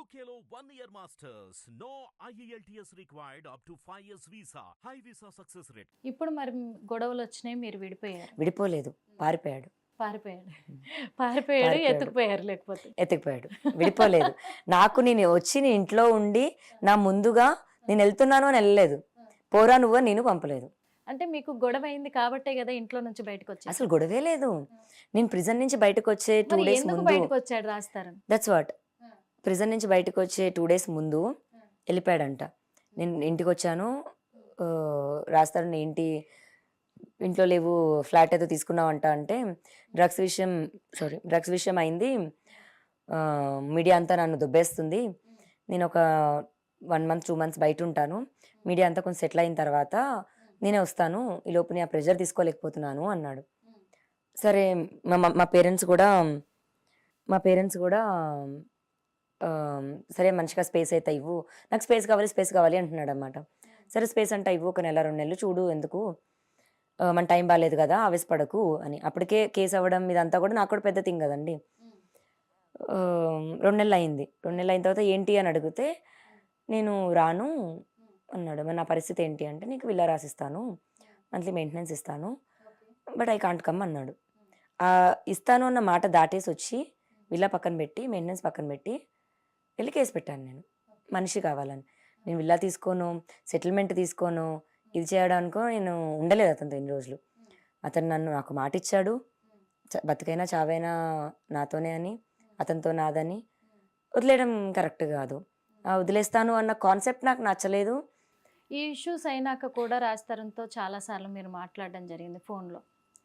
One year masters. No E IELTS required up to 5 years visa. High visa success rate. ఇప్పుడు మరి గొడవలు వచ్చినాయి మీరు విడిపోయారు. విడిపోలేదు. పారిపోయాడు. పారిపోయాడు. పారిపోయాడు. ఎత్తుకుపోయారు లేకపోతే. ఎత్తుకుపోయాడు. విడిపోలేదు. నాకు నేను వచ్చి నీ ఇంట్లో ఉండి నా ముందుగా నేను వెళ్తున్నాను అని వెళ్ళలేదు. పోరా నువ్వు అని నేను పంపలేదు. అంటే మీకు గొడవ అయింది కాబట్టే కదా ఇంట్లో నుంచి బయటకు వచ్చారు. అసలు గొడవే లేదు. నేను ప్రిజన్ నుంచి బయటకు వచ్చే టూ డేస్ ఎందుకు ముందు బయటకు వచ్చాడు రాస్తారు దట్స్ వాట్ ప్రిజన్ నుంచి బయటకు వచ్చే టూ డేస్ ముందు వెళ్ళిపోయాడంట. నేను ఇంటికి వచ్చాను రాస్తారు ఏంటి ఇంట్లో లేవు ఫ్లాట్ ఏదో తీసుకున్నావంట అంటే డ్రగ్స్ విషయం సారీ డ్రగ్స్ విషయం అయింది. మీడియా అంతా నన్ను దుబ్బేస్తుంది. నేను ఒక వన్ మంత్ టూ మంత్స్ బయట ఉంటాను. మీడియా అంతా కొంచెం సెటిల్ అయిన తర్వాత నేనే వస్తాను. ఈ లోపు నేను ఆ ప్రెషర్ తీసుకోలేకపోతున్నాను అన్నాడు. సరే మా మా- మా పేరెంట్స్ కూడా మా పేరెంట్స్ కూడా సరే మంచిగా స్పేస్ అయితే ఇవ్వు. నాకు స్పేస్ కావాలి స్పేస్ కావాలి అంటున్నాడు అనమాట సరే స్పేస్ అంటే ఇవ్వు ఒక నెల రెండు నెలలు చూడు ఎందుకు మన టైం బాగాలేదు కదా ఆవేశపడకు అని. అప్పటికే కేసు అవ్వడం ఇదంతా కూడా నాకు కూడా పెద్ద థింగ్ కదండి. రెండు నెలలు అయింది. రెండు నెలలు అయిన తర్వాత ఏంటి అని అడిగితే నేను రాను అన్నాడు. మరి నా పరిస్థితి ఏంటి అంటే నీకు విల్లా రాసిస్తాను మంత్లీ మెయింటెనెన్స్ ఇస్తాను బట్ ఐ కాంట్ కమ్ అన్నాడు. ఇస్తాను అన్న మాట దాటేసి వచ్చి విల్లా పక్కన పెట్టి మెయింటెనెన్స్ పక్కన పెట్టి వెళ్ళి కేసు పెట్టాను నేను. మనిషి కావాలని. నేను విల్లా తీసుకోను సెటిల్మెంట్ తీసుకోను ఇది చేయడానికో నేను ఉండలేదు అతనితో ఎన్ని రోజులు. అతను నన్ను నాకు మాట ఇచ్చాడు. చ- బతికైనా చావైనా నాతోనే అని అతనితో నాదని. వదిలేయడం కరెక్ట్ కాదు. వదిలేస్తాను అన్న కాన్సెప్ట్ నాకు నచ్చలేదు. ఈ ఇష్యూస్ అయినాక కూడా రాస్తారంతో చాలాసార్లు మీరు మాట్లాడడం జరిగింది ఫోన్లో.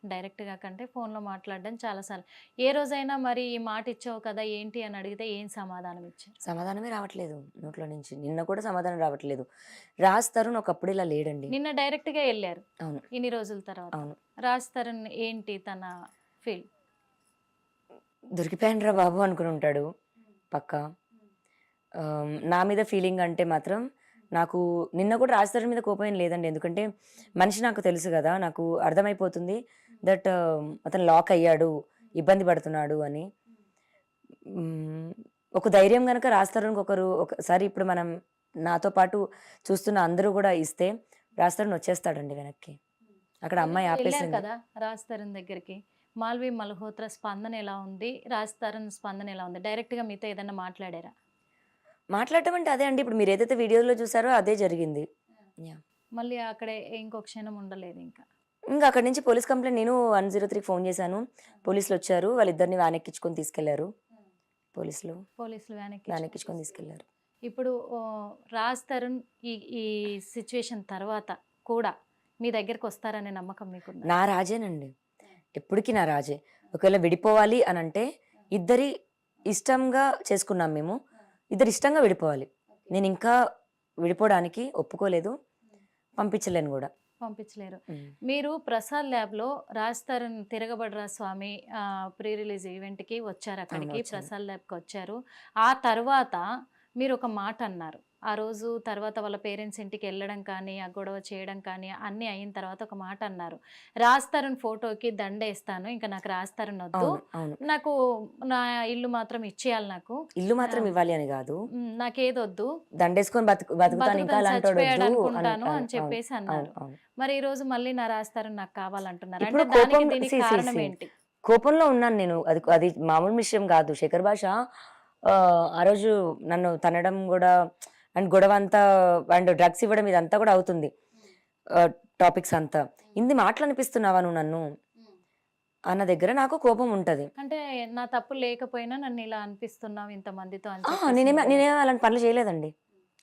డైరెక్ట్గా కంటే ఫోన్లో మాట్లాడడం చాలాసార్లు ఏ రోజైనా మరి ఈ మాట ఇచ్చావు కదా ఏంటి అని అడిగితే ఏం సమాధానం ఇచ్చారు? సమాధానమే రావట్లేదు నోట్లో నుంచి. నిన్న కూడా సమాధానం రావట్లేదు. రాస్తారు ఒకప్పుడు ఇలా లేడండి. నిన్న డైరెక్ట్గా వెళ్ళారు అవును. ఇన్ని రోజుల తర్వాత. అవును. రాస్తారన్ ఏంటి తన ఫీల్ దొరికిపోయాను రా బాబు అనుకుని ఉంటాడు పక్క. నా మీద ఫీలింగ్ అంటే మాత్రం నాకు నిన్న కూడా రాజధాని మీద కోపం లేదండి. ఎందుకంటే మనిషి నాకు తెలుసు కదా నాకు అర్థమైపోతుంది. దట్ అతను లాక్ అయ్యాడు ఇబ్బంది పడుతున్నాడు అని. ఒక ధైర్యం కనుక రాస్తారని ఒకరు ఒకసారి ఇప్పుడు మనం నాతో పాటు చూస్తున్న అందరూ కూడా ఇస్తే రాస్తారని వచ్చేస్తాడండి వెనక్కి. అక్కడ అమ్మాయి ఆపేసింది. కదా రాస్తారన్ దగ్గరికి. మాల్వి మల్హోత్రా స్పందన ఎలా ఉంది? రాస్తారన్ స్పందన ఎలా ఉంది? డైరెక్ట్గా మీతో ఏదైనా మాట్లాడారా? మాట్లాడటం అంటే అదే అండి. ఇప్పుడు మీరు ఏదైతే వీడియోలో చూసారో అదే జరిగింది. యా. మళ్ళీ అక్కడే ఇంకో క్షణం ఉండలేదు ఇంకా. ఇంకా అక్కడి నుంచి పోలీస్ కంప్లైంట్ నేను వన్ జీరో త్రీకి ఫోన్ చేశాను. పోలీసులు వచ్చారు. వాళ్ళిద్దరిని వ్యాన్ ఎక్కించుకొని తీసుకెళ్ళారు. పోలీసులు పోలీసులు వెనక్కి వ్యాన్ ఎక్కించుకొని తీసుకెళ్ళారు. ఇప్పుడు రాజ్ తరుణ్ ఈ ఈ సిచ్యువేషన్ తర్వాత కూడా మీ దగ్గరికి వస్తారనే నమ్మకం మీకుందా? నా రాజేనండి. ఎప్పటికీ నా రాజే. ఒకవేళ విడిపోవాలి అని అంటే ఇద్దరి ఇష్టంగా చేసుకున్నాం మేము. ఇద్దరు ఇష్టంగా విడిపోవాలి. నేను ఇంకా విడిపోవడానికి ఒప్పుకోలేదు. పంపించలేను కూడా. పంపించలేరు. మీరు ప్రసాద్ ల్యాబ్లో రాజ్ తరుణ్ తిరగబడరా స్వామి ప్రీ రిలీజ్ ఈవెంట్కి వచ్చారు అక్కడికి. ప్రసాద్ ల్యాబ్కి వచ్చారు ఆ తర్వాత మీరు ఒక మాట అన్నారు ఆ రోజు తర్వాత వాళ్ళ పేరెంట్స్ ఇంటికి వెళ్ళడం కానీ ఆ గొడవ చేయడం కానీ అన్నీ అయిన తర్వాత ఒక మాట అన్నారు. రాజ్ తరుణ్ ఫోటోకి దండేస్తాను ఇంకా నాకు రాజ్ తరుణ్ వద్దు నాకు నా ఇల్లు మాత్రం ఇచ్చేయాలి నాకు. ఇల్లు మాత్రం. ఇవ్వాలి అని కాదు. నాకేదొద్దు దండేసుకొని అనుకుంటాను అని చెప్పేసి అన్నారు. మరి ఈ రోజు మళ్ళీ నా రాస్తారు నాకు కావాలంటున్నారు. అంటే దానికి కారణం. ఏంటి? కోపంలో ఉన్నాను నేను. అది అది మామూలు విషయం కాదు. శేఖర్ భాష ఆ రోజు నన్ను తనడం కూడా అండ్ గొడవ అంతా అండ్ డ్రగ్స్ ఇవ్వడం ఇదంతా కూడా అవుతుంది. టాపిక్స్ అంతా. ఇన్ని మాటలు అనిపిస్తున్నావా నువ్వు నన్ను? అన్న దగ్గర నాకు కోపం ఉంటది. అంటే నా తప్పు లేకపోయినా నన్ను ఇలా అనిపిస్తున్నావు ఇంత మందితో నేనేమ అలాంటి పనులు చేయలేదండి.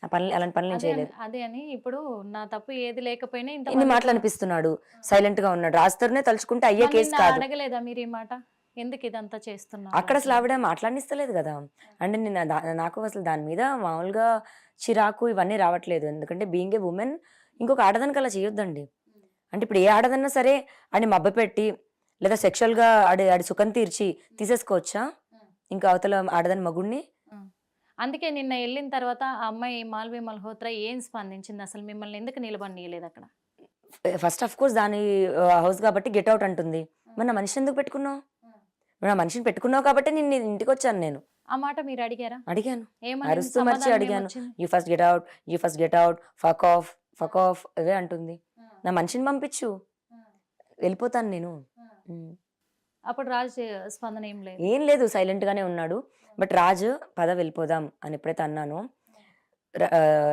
ఆ పనులు అలాంటి పనులు చేయలేదు. అదే అని ఇప్పుడు నా తప్పు ఏది లేకపోయినా ఇంత మాటలు అనిపిస్తున్నాడు సైలెంట్గా ఉన్నాడు. రాస్తూనే తలుచుకుంటే అయ్యే కేసు కాదు. అడగలేదా మీరు ఈ మాట? ఎందుకు ఇదంతా చేస్తున్నారు? అక్కడ అసలు ఆవిడ మాట్లాడిస్తలేదు కదా. అంటే నేను నాకు అసలు దాని మీద మామూలుగా చిరాకు ఇవన్నీ రావట్లేదు. ఎందుకంటే బీయింగ్ ఏ ఉమెన్ ఇంకొక ఆడదానికి అలా చేయొద్దండి. అంటే ఇప్పుడు ఏ ఆడదన్నా సరే అని మబ్బ పెట్టి లేదా sexual గా ఆడి ఆడి సుఖం తీర్చి తీసేసుకోవచ్చా? ఇంకా అవతల ఆడదాని మగుడిని అందుకే నిన్న వెళ్ళిన తర్వాత ఆ అమ్మాయి మాల్వి మల్హోత్రా ఏం స్పందించింది? అసలు మిమ్మల్ని ఎందుకు నిలబడియలేదు అక్కడ? ఫస్ట్ ఆఫ్ కోర్స్ దాని హౌస్ కాబట్టి గెట్ అవుట్ అంటుంది. మరి నా మనిషిని ఎందుకు పెట్టుకున్నావు? నా మనిషిని పెట్టుకున్నావు కాబట్టి నేను ఇంటికి వచ్చాను నేను. ఆ మాట మీరు అడిగారా? అడిగాను. అరుస్తూ మర్చి అడిగాను. You first get out you first get out fuck off fuck off ఇవే అంటుంది. నా మనిషిని పంపించు. వెళ్ళిపోతాను నేను. అప్పుడు రాజ్ స్పందన ఏం లేదు. ఏం లేదు సైలెంట్ గానే ఉన్నాడు. బట్ రాజు పద వెళ్ళిపోదాం అని ఎప్పుడైతే అన్నానో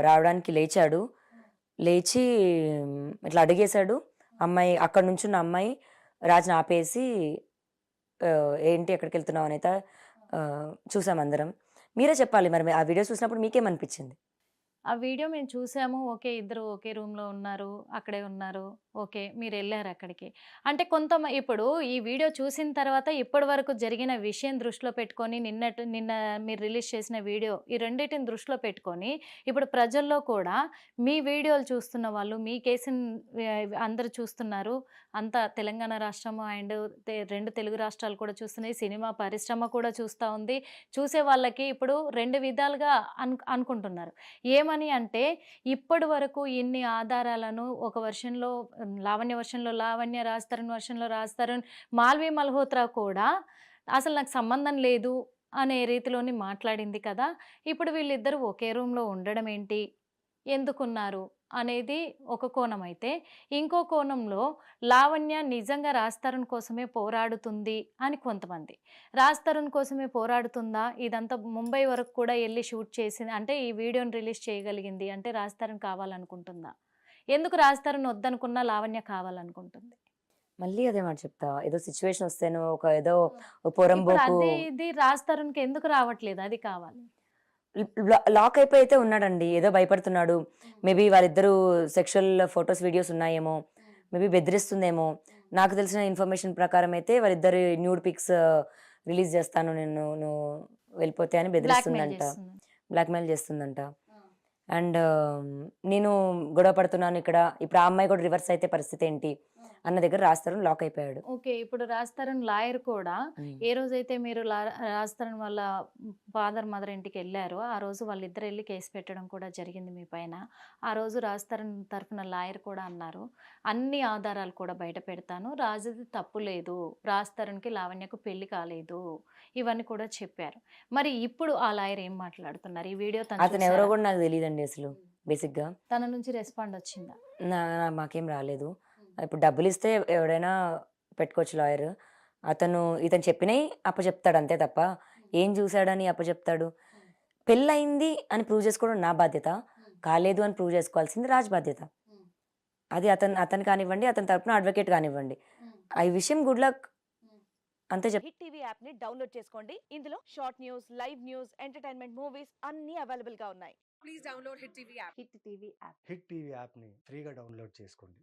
రావడానికి లేచాడు. లేచి ఇట్లా అడిగేశాడు. అమ్మాయి అక్కడ నుంచున్న అమ్మాయి రాజుని ఆపేసి ఏంటి ఎక్కడికి వెళ్తున్నావు అనేది చూసాం అందరం. మీరే చెప్పాలి మరి ఆ వీడియో చూసినప్పుడు మీకేమనిపించింది? ఆ వీడియో మేము చూసాము. ఓకే ఇద్దరు ఒకే రూమ్లో ఉన్నారు అక్కడే ఉన్నారు. ఓకే మీరు వెళ్ళారు అక్కడికి. అంటే కొంత ఇప్పుడు ఈ వీడియో చూసిన తర్వాత ఇప్పటి వరకు జరిగిన విషయం దృష్టిలో పెట్టుకొని నిన్నటి నిన్న మీరు రిలీజ్ చేసిన వీడియో ఈ రెండింటిని దృష్టిలో పెట్టుకొని ఇప్పుడు ప్రజల్లో కూడా మీ వీడియోలు చూస్తున్న వాళ్ళు మీ కేసుని అందరు చూస్తున్నారు. అంతా తెలంగాణ రాష్ట్రము అండ్ రెండు తెలుగు రాష్ట్రాలు కూడా చూస్తున్నాయి. సినిమా పరిశ్రమ కూడా చూస్తూ ఉంది. చూసే వాళ్ళకి ఇప్పుడు రెండు విధాలుగా అను అనుకుంటున్నారు. ఏమని అంటే ఇప్పటి వరకు ఇన్ని ఆధారాలను ఒక వర్షంలో లావణ్య వర్షంలో లావణ్య రాస్తారని వర్షంలో రాస్తారని మాల్వి మల్హోత్రా కూడా అసలు నాకు సంబంధం లేదు అనే రీతిలోని మాట్లాడింది కదా! ఇప్పుడు వీళ్ళిద్దరూ ఒకే రూమ్లో ఉండడం ఏంటి ఎందుకున్నారు? అనేది ఒక కోణం అయితే ఇంకో కోణంలో లావణ్య నిజంగా రాస్తారన్ కోసమే పోరాడుతుంది అని కొంతమంది. రాజ్ తరుణ్ కోసమే పోరాడుతుందా? ఇదంతా ముంబై వరకు కూడా వెళ్ళి షూట్ చేసింది అంటే ఈ వీడియోని రిలీజ్ చేయగలిగింది అంటే రాజ్ తరుణ్ కావాలనుకుంటుందా? ఎందుకు రాజ్ తరుణ్ వద్దనుకున్నా లావణ్య కావాలనుకుంటుంది? మళ్ళీ అదే మాట చెప్తా ఏదో సిచ్యువేషన్ వస్తేనో ఒక ఏదో పోరంబోకు అది ఇది రాజ్ తరుణ్కి ఎందుకు రావట్లేదు? అది కావాలి. లాక్ అయిపోయి అయితే ఉన్నాడండి. ఏదో భయపడుతున్నాడు. మేబీ వాళ్ళిద్దరూ సెక్షువల్ ఫొటోస్ వీడియోస్ ఉన్నాయేమో. మేబీ బెదిరిస్తుందేమో. నాకు తెలిసిన ఇన్ఫర్మేషన్ ప్రకారం అయితే వాళ్ళిద్దరు న్యూడ్ పిక్స్ రిలీజ్ చేస్తాను నేను నువ్వు వెళ్ళిపోతే అని బెదిరిస్తుందంట. బ్లాక్మెయిల్ చేస్తుందంట. అండ్ నేను గొడవ పడుతున్నాను ఇక్కడ. ఇప్పుడు ఆ అమ్మాయి కూడా రివర్స్ అయితే పరిస్థితి ఏంటి? అన్న దగ్గర రాస్తారు లాక్ అయిపోయాడు. ఓకే ఇప్పుడు రాజ్ తరుణ్ లాయర్ కూడా ఏ రోజైతే మీరు లా- రాజ్ తరుణ్ వాళ్ళ ఫాదర్ మదర్ ఇంటికి వెళ్ళారో ఆ రోజు వాళ్ళిద్దరు వెళ్ళి కేసు పెట్టడం కూడా జరిగింది మీ పైన. ఆ రోజు రాజ్ తరుణ్ తరఫున లాయర్ కూడా అన్నారు. అన్ని ఆధారాలు కూడా బయట పెడతాను. రాజుది తప్పు లేదు. రాజ్ తరుణ్కి లావణ్యకు పెళ్ళి కాలేదు. ఇవన్నీ కూడా చెప్పారు. మరి ఇప్పుడు ఆ లాయర్ ఏం మాట్లాడుతున్నారు? ఈ వీడియో తను అతను ఎవరో? కూడా నాకు తెలియదండి అసలు బేసిక్గా తన నుంచి రెస్పాండ్ వచ్చిందా? నా- మాకేం రాలేదు. ఇప్పుడు డబ్బులు ఇస్తే ఎవడైనా పెట్టుకోవచ్చు లాయర్. అతను ఇతను చెప్పినవి అప్పచెప్తాడు అంతే తప్ప ఏం చూశాడని అప్పచెప్తాడు? పెళ్ళయింది అని ప్రూవ్ చేసుకోవడం నా బాధ్యత. కాలేదు అని ప్రూవ్ చేసుకోవాల్సింది రాజ్ బాధ్యత. అది అతను అతను కానివ్వండి అతని తరపున అడ్వకేట్ కానివ్వండి. ఆ విషయం గుడ్ లక్ అంతే చెప్ హిట్ టీవీ యాప్ని డౌన్లోడ్ చేసుకోండి. ఇందులో short news live news entertainment movies అన్ని అవైలబుల్గా ఉన్నాయి. please download Hit TV app. Hit TV app. Hit TV యాప్ని ఫ్రీగా డౌన్లోడ్ చేసుకోండి.